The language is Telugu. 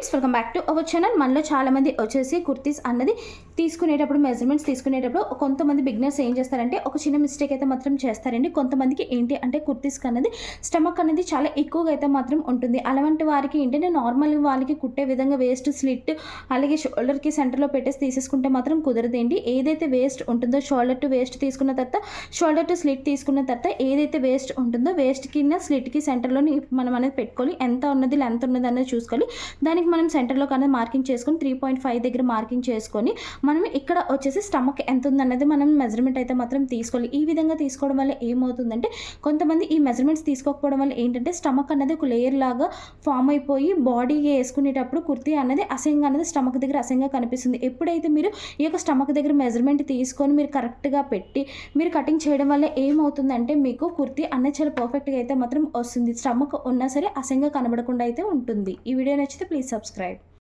Friends welcome back to our channel. మనలో చాలామంది వచ్చేసి కుర్తీస్ అన్నది తీసుకునేటప్పుడు మెజర్మెంట్స్ తీసుకునేటప్పుడు కొంతమంది బిగ్నర్స్ ఏం చేస్తారంటే ఒక చిన్న మిస్టేక్ అయితే మాత్రం చేస్తారండి. కొంతమందికి ఏంటి అంటే కుర్తీస్ అన్నది స్టమక్ అనేది చాలా ఎక్కువగా అయితే మాత్రం ఉంటుంది. అలాంటి వారికి ఏంటంటే నార్మల్ వాళ్ళకి కుట్టే విధంగా వేస్ట్ స్లిట్ అలాగే షోల్డర్కి సెంటర్లో పెట్టేసి తీసేసుకుంటే మాత్రం కుదరదండి. ఏదైతే వేస్ట్ ఉంటుందో షోల్డర్ టు వేస్ట్ తీసుకున్న తర్వాత షోల్డర్ టు స్లిట్ తీసుకున్న తర్వాత ఏదైతే వేస్ట్ ఉంటుందో వేస్ట్ కింద స్లిట్కి సెంటర్లోని మనం అనేది పెట్టుకోవాలి. ఎంత ఉన్నది లెంత్ ఉన్నది అనేది చూసుకోవాలి. దానికి మనం సెంటర్లో కన్నా మార్కింగ్ చేసుకొని త్రీ పాయింట్ ఫైవ్ దగ్గర మార్కింగ్ చేసుకొని మనం ఇక్కడ వచ్చేసి స్టమక్ ఎంత ఉందన్నది మనం మెజర్మెంట్ అయితే మాత్రం తీసుకోవాలి. ఈ విధంగా తీసుకోవడం వల్ల ఏమవుతుందంటే కొంతమంది ఈ మెజర్మెంట్స్ తీసుకోకపోవడం వల్ల ఏంటంటే స్టమక్ అనేది ఒక లేయర్ లాగా ఫామ్ అయిపోయి బాడీ వేసుకునేటప్పుడు కుర్తీ అనేది అసహ్యంగా అనేది స్టమక్ దగ్గర అసహ్యంగా కనిపిస్తుంది. ఎప్పుడైతే మీరు ఈ యొక్క స్టమక్ దగ్గర మెజర్మెంట్ తీసుకొని మీరు కరెక్ట్గా పెట్టి మీరు కటింగ్ చేయడం వల్ల ఏమవుతుందంటే మీకు కుర్తీ అనేది చాలా పర్ఫెక్ట్గా అయితే మాత్రం వస్తుంది. స్టమక్ ఉన్నా సరే అసహ్యంగా కనబడకుండా అయితే ఉంటుంది. ఈ వీడియో నచ్చితే ప్లీజ్ సబ్స్క్రైబ్